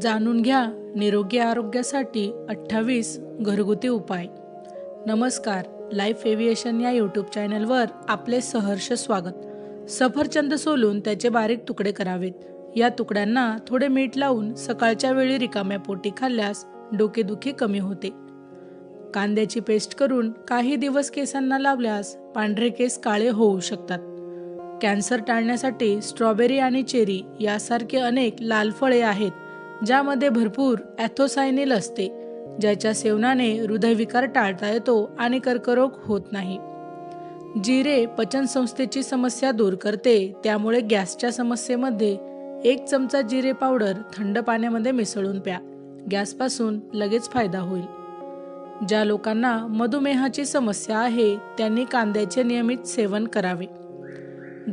जाणून घ्या निरोगी आरोग्यासाठी अठ्ठावीस घरगुती उपाय. नमस्कार लाईफ एव्हिएशन या यूट्यूब चॅनलवर आपले सहर्ष स्वागत. सफरचंद सोलून त्याचे बारीक तुकडे करावेत. या तुकड्यांना थोडे मीठ लावून सकाळच्या वेळी रिकाम्या पोटी खाल्ल्यास डोकेदुखी कमी होते. कांद्याची पेस्ट करून काही दिवस केसांना लावल्यास पांढरे केस काळे होऊ शकतात. कॅन्सर टाळण्यासाठी स्ट्रॉबेरी आणि चेरी यासारखे अनेक लाल फळे आहेत. ज्यामध्ये भरपूर ॲथोसायनिल असते ज्याच्या सेवनाने हृदयविकार टाळता येतो आणि कर्करोग होत नाही. जिरे पचनसंस्थेची समस्या दूर करते त्यामुळे गॅसच्या समस्येमध्ये एक चमचा जिरे पावडर थंड पाण्यामध्ये मिसळून प्या. गॅसपासून लगेच फायदा होईल. ज्या लोकांना मधुमेहाची समस्या आहे त्यांनी कांद्याचे नियमित सेवन करावे.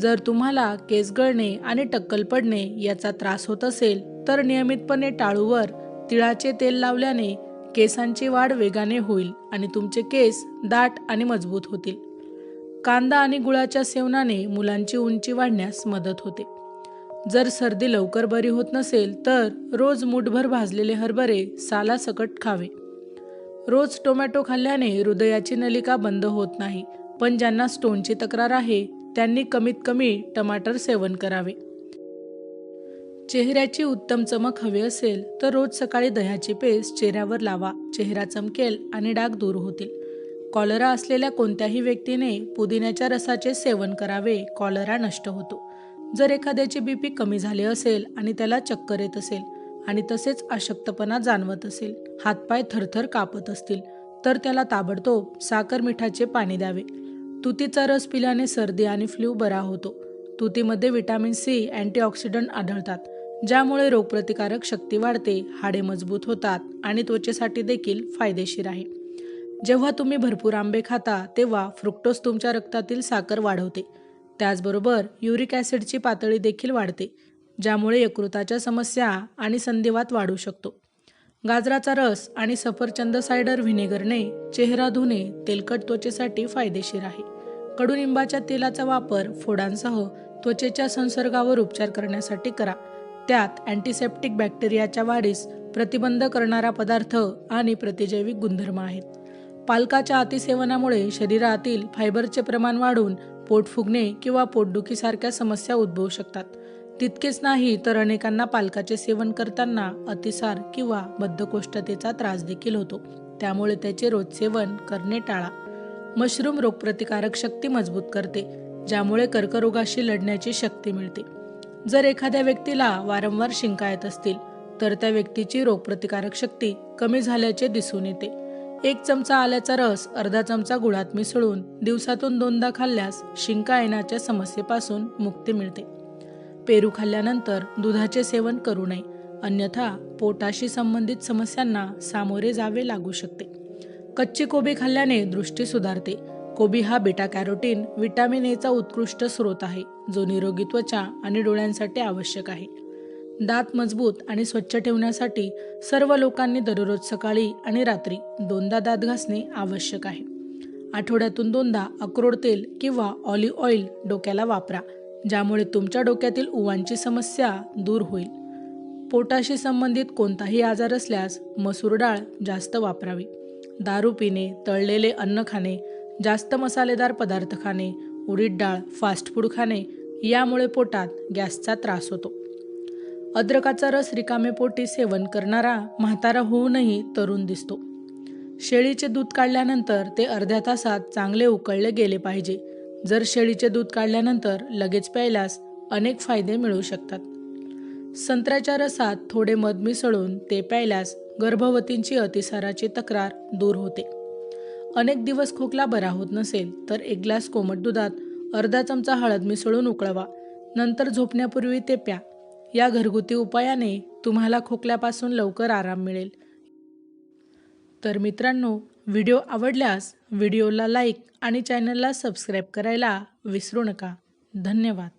जर तुम्हाला केस गळणे आणि टक्कल पडणे याचा त्रास होत असेल तर नियमितपणे टाळूवर तिळाचे तेल लावल्याने केसांची वाढ वेगाने होईल आणि तुमचे केस दाट आणि मजबूत होतील. कांदा आणि गुळाच्या सेवनाने मुलांची उंची वाढण्यास मदत होते. जर सर्दी लवकर बरी होत नसेल तर रोज मुठभर भाजलेले हरभरे सालासकट खावे. रोज टोमॅटो खाल्ल्याने हृदयाची नलिका बंद होत नाही पण ज्यांना स्टोनची तक्रार आहे त्यांनी कमीत कमी टमाटर सेवन करावे. चेहऱ्याची उत्तम चमक हवी असेल तर रोज सकाळी दह्याची पेस्ट चेहऱ्यावर लावा. चेहरा चमकेल आणि डाग दूर होतील. कॉलरा असलेल्या कोणत्याही व्यक्तीने पुदिन्याच्या रसाचे सेवन करावे कॉलरा नष्ट होतो. जर एखाद्याचे बीपी कमी झाले असेल आणि त्याला चक्कर येत असेल आणि तसेच अशक्तपणा जाणवत असेल हातपाय थरथर कापत असतील तर त्याला ताबडतोब साखर मिठाचे पाणी द्यावे. तुतीचा रस पिल्याने सर्दी आणि फ्ल्यू बरा होतो. तुतीमध्ये विटॅमिन सी अँटीऑक्सिडंट आढळतात ज्यामुळे रोगप्रतिकारक शक्ती वाढते हाडे मजबूत होतात आणि त्वचेसाठी देखील फायदेशीर आहे. जेव्हा तुम्ही भरपूर आंबे खाता तेव्हा फ्रुक्टोज तुमच्या रक्तातील साखर वाढवते. त्याचबरोबर युरिक ॲसिडची पातळी देखील वाढते ज्यामुळे यकृताच्या समस्या आणि संधिवात वाढू शकतो. गाजराचा रस आणि सफरचंद सायडर व्हिनेगरने चेहरा धुणे तेलकट त्वचेसाठी फायदेशीर आहे. कडुनिंबाच्या तेलाचा वापर फोडांसह त्वचेच्या संसर्गावर उपचार करण्यासाठी करा. त्यात अँटीसेप्टिक बॅक्टेरियाच्या वाढीस प्रतिबंध करणारा पदार्थ आणि प्रतिजैविक गुणधर्म आहेत. पालकाच्या अतिसेवनामुळे शरीरातील फायबरचे प्रमाण वाढून पोट फुगणे किंवा पोटदुखीसारख्या समस्या उद्भवू शकतात. तितकेच नाही तर अनेकांना पालकाचे सेवन करताना अतिसार किंवा बद्धकोष्ठतेचा त्रास देखील होतो. त्यामुळे त्याचे रोज सेवन करणे टाळा. मशरूम रोगप्रतिकारक शक्ती मजबूत करते ज्यामुळे कर्करोगाशी लढण्याची शक्ती मिळते. जर एखाद्या व्यक्तीला वारंवार शिंका येत असतील तर त्या व्यक्तीची रोगप्रतिकारक शक्ती कमी झाल्याचे दिसून येते. एक चमचा आल्याचा रस अर्धा चमचा गुळात मिसळून दिवसातून दोनदा खाल्ल्यास शिंका येण्याच्या समस्येपासून मुक्ती मिळते. पेरू खाल्ल्यानंतर दुधाचे सेवन करू नये. अन्यथा पोटाशी संबंधित समस्यांना सामोरे जावे लागू शकते. कच्ची कोबी खाल्ल्याने दृष्टी सुधारते. कोबी हा बीटा कॅरोटीन विटॅमिन एचा उत्कृष्ट स्रोत आहे जो निरोगी त्वचा आणि डोळ्यांसाठी आवश्यक आहे. दात मजबूत आणि स्वच्छ ठेवण्यासाठी सर्व लोकांनी दररोज सकाळी आणि रात्री दोनदा दात घासणे आवश्यक आहे. आठवड्यातून दोनदा अक्रोड तेल किंवा ऑलिव्ह ऑइल डोक्याला वापरा. ज्यामुळे तुमच्या डोक्यातील उवांची समस्या दूर होईल. पोटाशी संबंधित कोणताही आजार असल्यास मसूर डाळ जास्त वापरावी. दारू पिणे तळलेले अन्न खाणे जास्त मसालेदार पदार्थ खाणे उडीद डाळ फास्ट फूड खाणे यामुळे पोटात गॅसचा त्रास होतो. अद्रकाचा रस रिकामे पोटी सेवन करणारा म्हातारा होऊनही तरुण दिसतो. शेळीचे दूध काढल्यानंतर ते अर्ध्या तासात चांगले उकळले गेले पाहिजे. जर शेळीचे दूध काढल्यानंतर लगेच प्यायल्यास अनेक फायदे मिळू शकतात. संत्र्याच्या रसात थोडे मध मिसळून ते प्यायल्यास गर्भवतींची अतिसाराची तक्रार दूर होते. अनेक दिवस खोकला बरा होत नसेल तर एक ग्लास कोमट दुधात अर्धा चमचा हळद मिसळून उकळवा. नंतर झोपण्यापूर्वी ते प्या. या घरगुती उपायाने तुम्हाला खोकल्यापासून लवकर आराम मिळेल. तर मित्रांनो व्हिडिओ आवडल्यास व्हिडिओला लाईक आणि चॅनलला सबस्क्राईब करायला विसरू नका. धन्यवाद.